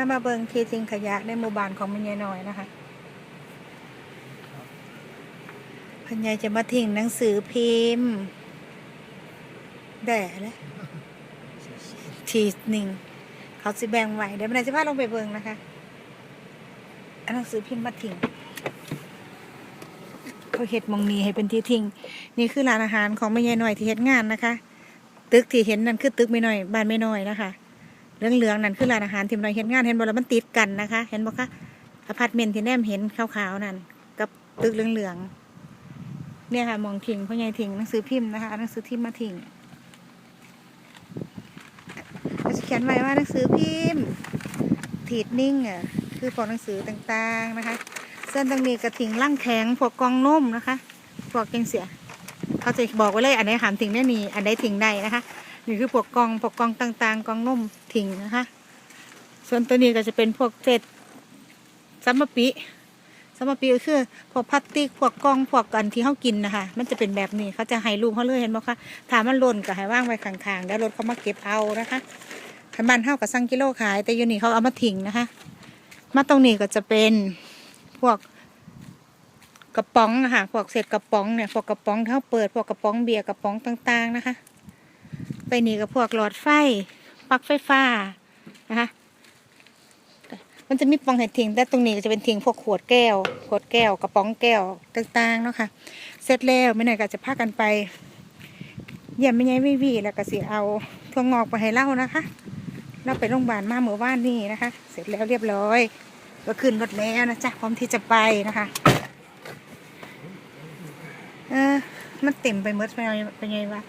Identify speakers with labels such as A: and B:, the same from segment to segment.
A: ามาเบิงทีทิ้งขยะในหมู่บ้านของแม่ยายน้อยนะคะพันยายจะมาทิ้งหนังสือพิมพ์แด่เลยทีหนึ่งเขาสิแบ่งไว้เดี๋ยวแม่นายจะพาลงไปเบิงนะคะหนังสือพิมพ์มาทิ้งเขาเห็ดมองนีให้เป็นที่ทิ้งนี่คือร้านอาหารของแม่ยายน้อยที่เฮ็ดงานนะคะ ตึกที่เห็นนั่นคือตึกไม่น้อย บ้านไม่น้อยนะคะ เหลืองๆนั่นคือร้านอาหารที่เราเห็นงานเห็นบ่แล้วมันติดกันนะคะ เห็นบ่คะอพาร์ตเมนต์ที่แนมเห็นขาวๆนั่นกับตึกเหลืองๆเนี่ยค่ะมองทิ้งพ่อใหญ่ทิ้งหนังสือพิมพ์นะคะหนังสือพิมพ์มาทิ้งเขาจะเขียนไว้ว่าหนังสือพิมพ์ถีดนิ่งอะคือพวกหนังสือต่างๆนะคะเส้นตรงนี้กระถิ่งล่างแข็งพวกกองนุ่มนะคะพวกจังเสีย เขาจะบอกไว้เลยอันไหนหามทิ้งได้นี่อันไหนทิ้งได้นะคะ นี่คือพวกกองพวกกองต่างๆกองนุ่มทิ้งนะคะ ส่วนตัวนี้ก็จะเป็นพวกเศษซัมมะปิซัมมะปิก็คือพวกพลาสติกพวกกองพวกกันที่เขากินนะคะ มันจะเป็นแบบนี้เขาจะให้ลูกเขาเลยเห็นไหมคะถามมันหล่นก็ให้ว่างไว้ข้างๆแล้วรถเขามาเก็บเอานะคะขันบ้านเท่ากับสั่งกิโลขาย แต่อยูนี่เขาเอามาทิ้งนะคะ มาตรงนี้ก็จะเป็นพวกกระป๋องนะคะพวกเศษกระป๋องเนี่ยพวกกระป๋องเท่าเปิดพวกกระป๋องเบียร์กระป๋องต่าง ๆ นะคะ ไปนี่กับพวกหลอดไฟปลั๊กไฟฟ้านะคะมันจะมีปองให้ทิ้งแต่ตรงนี้ก็จะเป็นทิ้งพวกขวดแก้ว ขวดแก้วกระป๋องแก้วต่างๆเนาะค่ะเสร็จแล้วไม่ไหนก็จะพากันไปเยี่ยมไม่ยัยวิวีแล้วก็สิเอาถั่วงอกไปให้เล่านะคะ เราไปโรงพยาบาลมาเมื่อวานนี่นะคะ เสร็จแล้วเรียบร้อย ก็ขึ้นรถแล้วนะจ๊ะพร้อมที่จะไปนะคะ เออมันเต็มไปหมดไปไงวะ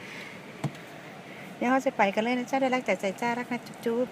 A: เดี๋ยวเขาจะไปกันเลยนะจ้าได้รักแต่ใจจ้ารักนะจุ๊บ